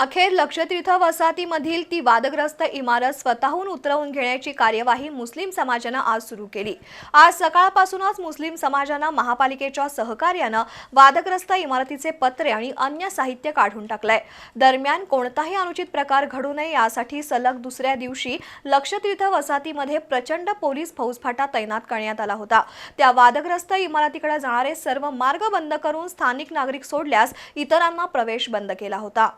अखेर लक्षतीर्थ वसाहतीमधील ती वादग्रस्त इमारत स्वतःहून उतरवून घेण्याची कार्यवाही मुस्लिम समाजानं आज सुरू केली. आज सकाळपासूनच मुस्लिम समाजानं महापालिकेच्या सहकार्यानं वादग्रस्त इमारतीचे पत्रे आणि अन्य साहित्य काढून टाकलंय. दरम्यान कोणताही अनुचित प्रकार घडू नये यासाठी सलग दुसऱ्या दिवशी लक्षतीर्थ वसाहतीमध्ये प्रचंड पोलीस फौजफाटा तैनात करण्यात आला होता. त्या वादग्रस्त इमारतीकडे जाणारे सर्व मार्ग बंद करून स्थानिक नागरिक सोडल्यास इतरांना प्रवेश बंद केला होता.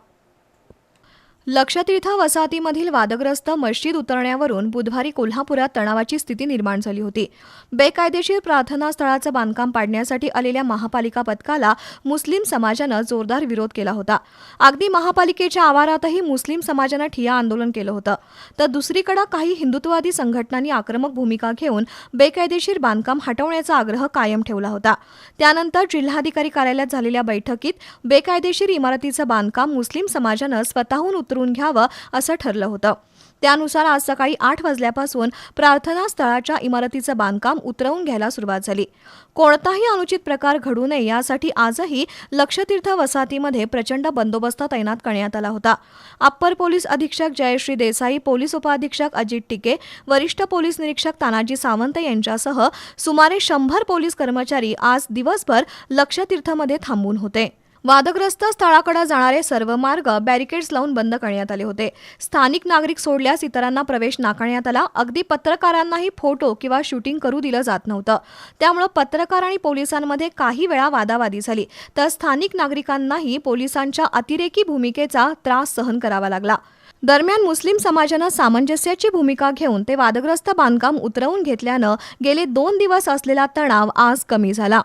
लक्षतीर्थ वसाहतीमधील वादग्रस्त मस्जिद उतरण्यावरून बुधवारी कोल्हापुरात तणावाची स्थिती निर्माण झाली होती. बेकायदेशीर प्रार्थना स्थळाचं बांधकाम पाडण्यासाठी आलेल्या महापालिका पथकाला मुस्लिम समाजानं जोरदार विरोध केला होता. अगदी महापालिकेच्या आवारातही मुस्लिम समाजानं ठिया आंदोलन केलं होतं. तर दुसरीकडे काही हिंदुत्ववादी संघटनांनी आक्रमक भूमिका घेऊन बेकायदेशीर बांधकाम हटवण्याचा आग्रह कायम ठेवला होता. त्यानंतर जिल्हाधिकारी कार्यालयात झालेल्या बैठकीत बेकायदेशीर इमारतीचं बांधकाम मुस्लिम समाजानं स्वतःहून उतरून घ्यावं असं ठरलं होतं. त्यानुसार आज सकाळी आठ वाजल्यापासून प्रार्थना स्थळाच्या इमारतीचं बांधकाम उतरवून घ्यायला सुरुवात झाली. कोणताही अनुचित प्रकार घडू नये यासाठी आजही लक्षतीर्थ वसाहतीमध्ये प्रचंड बंदोबस्त तैनात करण्यात आला होता. अप्पर पोलीस अधीक्षक जयश्री देसाई पोलीस उपअधीक्षक अजित टिके वरिष्ठ पोलीस निरीक्षक तानाजी सावंत यांच्यासह सुमारे शंभर पोलीस कर्मचारी आज दिवसभर लक्षतीर्थमध्ये थांबून होते. वादग्रस्त स्थळाकडे जाणारे सर्व मार्ग बॅरिकेड्स लावून बंद करण्यात आले होते. स्थानिक नागरिक सोडल्यास इतरांना प्रवेश नाकारण्यात आला. अगदी पत्रकारांनाही फोटो किंवा शूटिंग करू दिलं जात नव्हतं. त्यामुळं पत्रकार आणि पोलिसांमध्ये काही वेळा वादावादी झाली. तर स्थानिक नागरिकांनाही पोलिसांच्या अतिरेकी भूमिकेचा त्रास सहन करावा लागला. दरम्यान मुस्लिम समाजानं सामंजस्याची भूमिका घेऊन ते वादग्रस्त बांधकाम उतरवून घेतल्यानं गेले दोन दिवस असलेला तणाव आज कमी झाला.